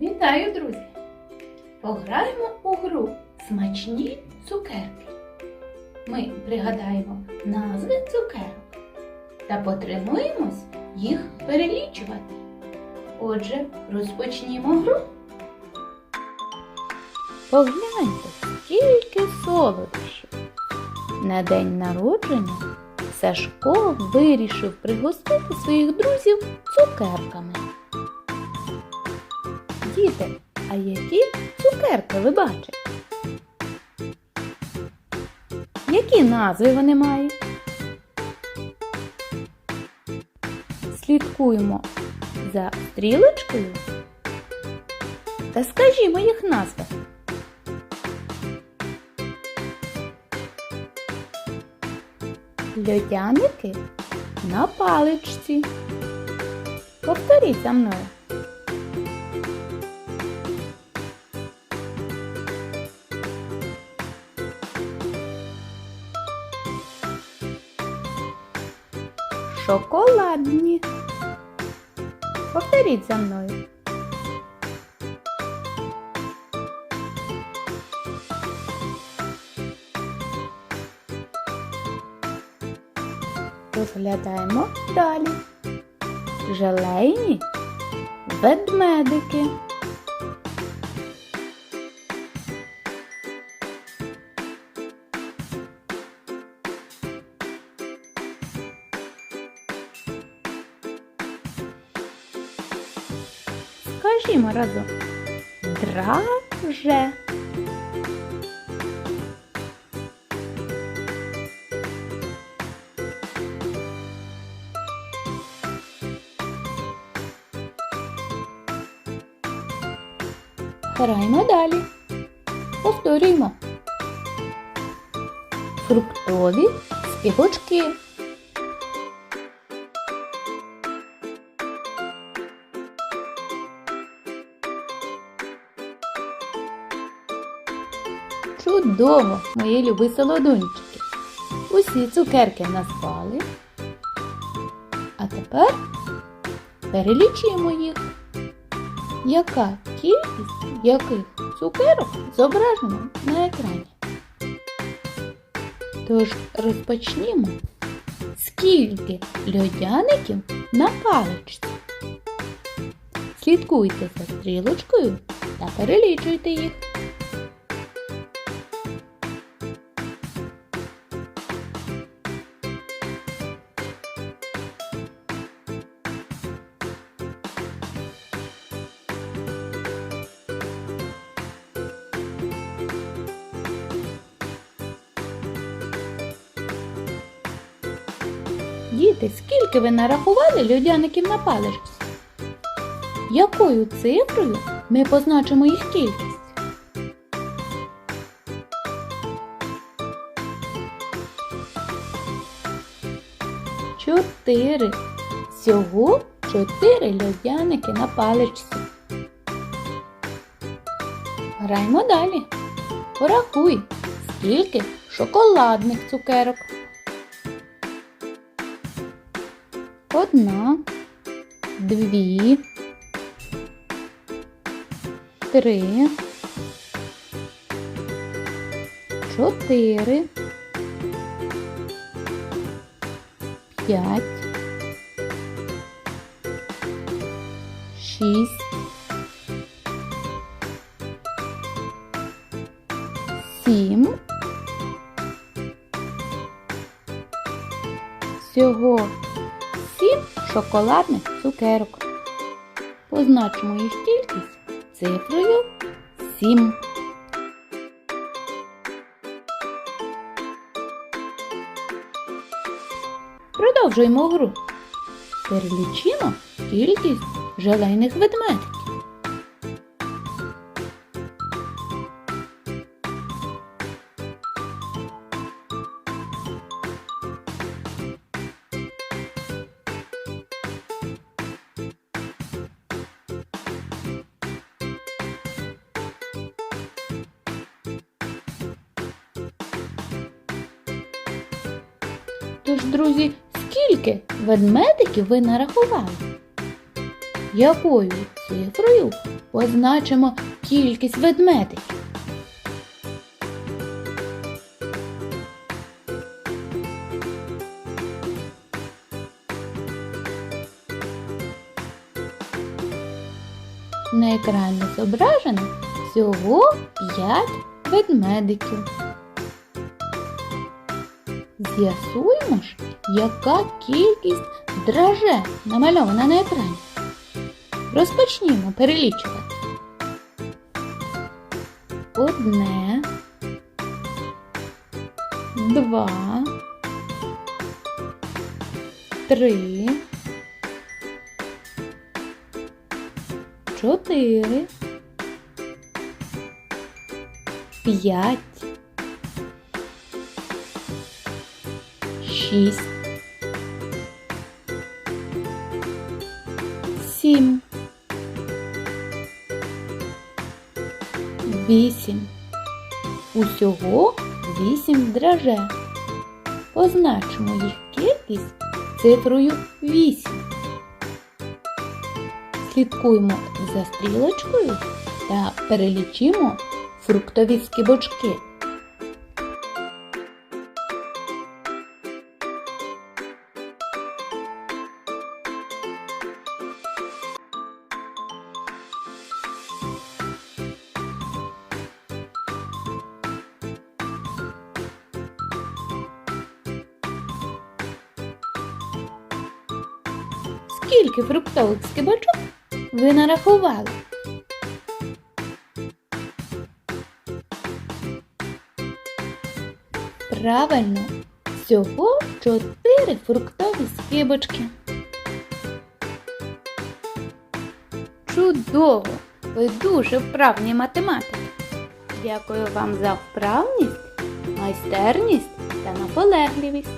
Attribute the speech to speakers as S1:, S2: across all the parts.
S1: Вітаю, друзі! Пограємо у гру Смачні цукерки. Ми пригадаємо назви цукерок та потренуємось їх перелічувати. Отже, розпочнімо гру. Погляньте, скільки солодощів. На день народження Сашко вирішив пригостити своїх друзів цукерками. Діти, а які цукерки ви бачите? Які назви вони мають? Слідкуємо за стрілочкою та скажімо їх назви. Льодяники на паличці. Повторіть за мною. Шоколадні. Повторіть за мною. Розглядаємо далі. Желейні ведмедики. Скажімо разом. Драже. Граємо далі. Повторюємо. Фруктові співочки. Чудово, мої любі солодунчики. Усі цукерки назвали. А тепер перелічуємо їх. Яка кількість яких цукерок зображена на екрані? Тож розпочнімо. Скільки льодяників на паличці? Слідкуйте за стрілочкою та перелічуйте їх. Діти, скільки ви нарахували льодяників на паличці? Якою цифрою ми позначимо їх кількість? Чотири. Всього чотири льодяники на паличці. Граємо далі. Порахуй, скільки шоколадних цукерок. Одна, дві, три, чотири, п'ять, шість, сім. Всього сім шоколадних цукерок. Позначимо їх кількість цифрою 7. Продовжуємо гру. Перелічимо кількість желейних ведмедиків. Тож, друзі, скільки ведмедиків ви нарахували? Якою цифрою позначимо кількість ведмедиків? На екрані зображено всього 5 ведмедиків. З'ясуємо ж, яка кількість драже намальована на екрані. Розпочнімо перелічувати. Одне, два, три, чотири, п'ять, шість, сім, вісім. Усього вісім драже. Позначимо їх кількість цифрою 8. Слідкуємо за стрілочкою та перелічимо фруктові скибочки. Скільки фруктових скибочок ви нарахували? Правильно, всього чотири фруктові скибочки. Чудово! Ви дуже вправні математики. Дякую вам за вправність, майстерність та наполегливість.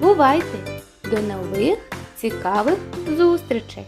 S1: Бувайте! До нових цікавих зустрічей!